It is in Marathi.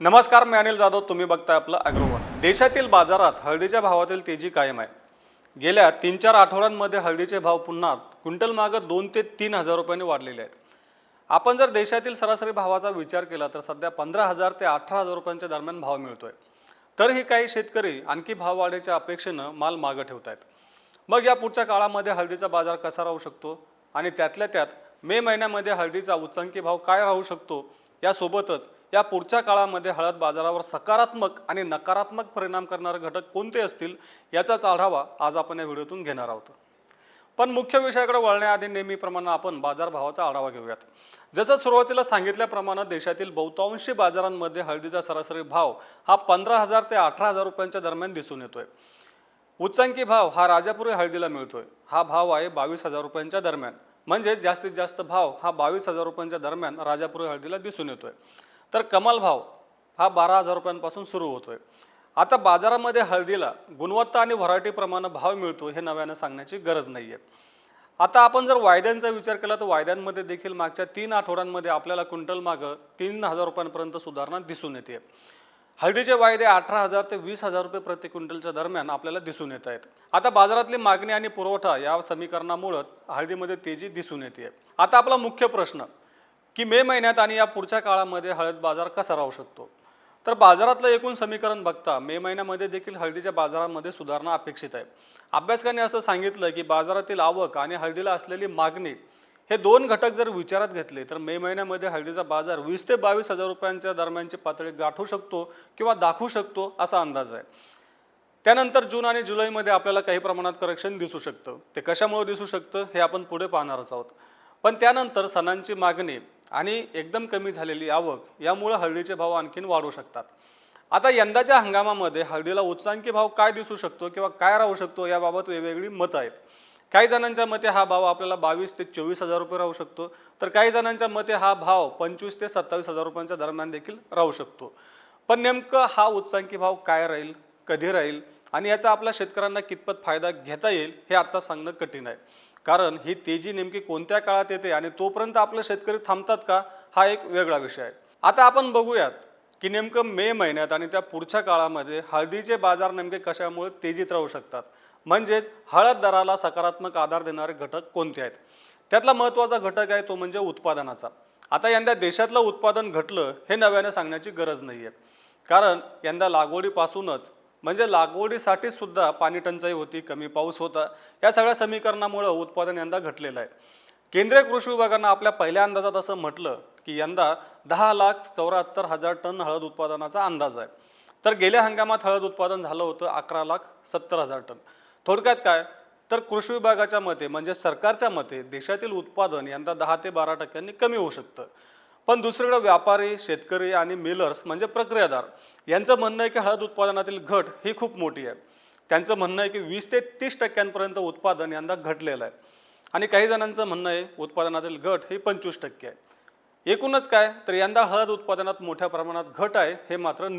नमस्कार मी अनिल जाधव. तुम्ही बघताय आपलं अग्रवन. देशातील बाजारात हळदीच्या भावातील तेजी कायम आहे. गेल्या तीन चार आठवड्यांमध्ये हळदीचे भाव पुन्हा क्विंटल मागं दोन ते तीन हजार रुपयांनी वाढलेले आहेत. आपण जर देशातील सरासरी भावाचा विचार केला तर सध्या पंधरा हजार ते अठरा हजार रुपयांच्या दरम्यान भाव मिळतोय. तरही काही शेतकरी आणखी भाव वाढीच्या अपेक्षेनं माल मागं ठेवत आहेत मग या पुढच्या काळामध्ये हळदीचा बाजार कसा राहू शकतो? आणि त्यातल्या त्यात मे महिन्यामध्ये हळदीचा उच्चांकी भाव काय राहू शकतो? यासोबतच या पुढच्या काळामध्ये हळद बाजारावर सकारात्मक आणि नकारात्मक परिणाम करणारे घटक कोणते असतील याचाच आढावा आज आपण या व्हिडिओतून घेणार आहोत. पण मुख्य विषयाकडे वळण्याआधी नेहमीप्रमाणे आपण बाजारभावाचा आढावा घेऊयात. जसं सुरुवातीला सांगितल्याप्रमाणे देशातील बहुतांशी बाजारांमध्ये हळदीचा सरासरी भाव हा पंधरा हजार ते अठरा हजार रुपयांच्या दरम्यान दिसून येतोय. उच्चांकी भाव हा राजापुरी हळदीला मिळतोय. हा भाव आहे बावीस हजार रुपयांच्या दरम्यान. म्हणजे जास्तीत जास्त भाव हा बावीस हजार रुपयांच्या दरम्यान राजापुरी हळदीला दिसून येतोय. तर कमाल भाव हा बारा हजार रुपयांपासून सुरू होतो आहे आता बाजारामध्ये हळदीला गुणवत्ता आणि व्हरायटीप्रमाणे भाव मिळतो हे नव्यानं सांगण्याची गरज नाही आहे आता आपण जर वायद्यांचा विचार केला तर वायद्यांमध्ये देखील मागच्या तीन आठवड्यांमध्ये आपल्याला क्विंटल मागं तीन हजार रुपयांपर्यंत सुधारणा दिसून येते. हळदीचे वायदे अठरा हजार ते वीस हजार रुपये प्रति क्विंटलच्या दरम्यान आपल्याला दिसून येत आहेत. आता बाजारातली मागणी आणि पुरवठा या समीकरणामुळं हळदीमध्ये तेजी दिसून येते. आता आपला मुख्य प्रश्न की मे महिन्यात आणि या पुढच्या काळामध्ये हळद बाजार कसा राहू शकतो? तर बाजारातलं एकूण समीकरण बघता मे महिन्यामध्ये देखील हळदीच्या बाजारामध्ये सुधारणा अपेक्षित आहे. अभ्यासकांनी असं सांगितलं की बाजारातील आवक आणि हळदीला असलेली मागणी हे दोन घटक जर विचारात घेतले तर मे महिन्यामध्ये हळदीचा बाजार वीस ते बावीस हजार रुपयांच्या दरम्यानची पातळी गाठू शकतो किंवा दाखवू शकतो असा अंदाज आहे. त्यानंतर जून आणि जुलैमध्ये आपल्याला काही प्रमाणात करेक्शन दिसू शकतं. ते कशामुळे दिसू शकतं हे आपण पुढे पाहणारच आहोत. पण त्यानंतर सणांची मागणी आणि एकदम कमी झालेली आवक यामुळं हळदीचे भाव आणखीन वाढू शकतात. आता यंदाच्या हंगामामध्ये हळदीला उच्चांकी भाव काय दिसू शकतो किंवा काय राहू शकतो याबाबत वेगवेगळी मतं आहेत. काही जणांच्या मते हा भाव आपल्याला बावीस ते चोवीस हजार रुपये राहू शकतो. तर काही जणांच्या मते हा भाव पंचवीस ते सत्तावीस हजार रुपयांच्या दरम्यान देखील राहू शकतो. पण नेमकं हा उच्चांकी भाव काय राहील कधी राहील आणि याचा आपल्या शेतकऱ्यांना कितपत फायदा घेता येईल हे आत्ता सांगणं कठीण आहे. कारण ही तेजी नेमकी कोणत्या काळात येते आणि तोपर्यंत आपले शेतकरी थांबतात का हा एक वेगळा विषय आहे. आता आपण बघूयात की नेमकं मे महिन्यात आणि त्या पुढच्या काळामध्ये हळदीचे बाजार नेमके कशामुळे तेजीत राहू शकतात? म्हणजेच हळद दराला सकारात्मक आधार देणारे घटक कोणते आहेत? त्यातला महत्त्वाचा घटक आहे तो म्हणजे उत्पादनाचा. आता यंदा देशातलं उत्पादन घटलं हे नव्याने सांगण्याची गरज नाही आहे कारण यंदा लागवडीपासूनच म्हणजे लागवडीसाठी सुद्धा पाणी टंचाई होती कमी पाऊस होता. या सगळ्या समीकरणामुळं उत्पादन यंदा घटलेलं आहे. केंद्रीय कृषी विभागानं आपल्या पहिल्या अंदाजात असं म्हटलं की यंदा दहा लाख चौऱ्याहत्तर हजार टन हळद उत्पादनाचा अंदाज आहे. तर गेल्या हंगामात हळद उत्पादन झालं होतं अकरा लाख सत्तर हजार टन. थोडक्यात काय? तर कृषी विभागाच्या मते म्हणजे सरकारच्या मते देशातील उत्पादन यंदा दहा ते बारा टक्क्यांनी कमी होऊ शकतं. पण दुसरीकडे व्यापारी शेतकरी आणि मिलर्स म्हणजे प्रक्रियादार. यांचं म्हणणं आहे की हळद उत्पादनातील घट ही खूप मोठी आहे. त्यांचं म्हणणं आहे की वीस ते तीस टक्क्यांपर्यंत उत्पादन यंदा घटलेलं आहे. आणि काही जणांचं म्हणणं आहे उत्पादनातील घट ही पंचवीस टक्के आहे. एकूणच काय? तर यंदा हळद उत्पादनात मोठ्या प्रमाणात घट आहे हे मात्र निश्चित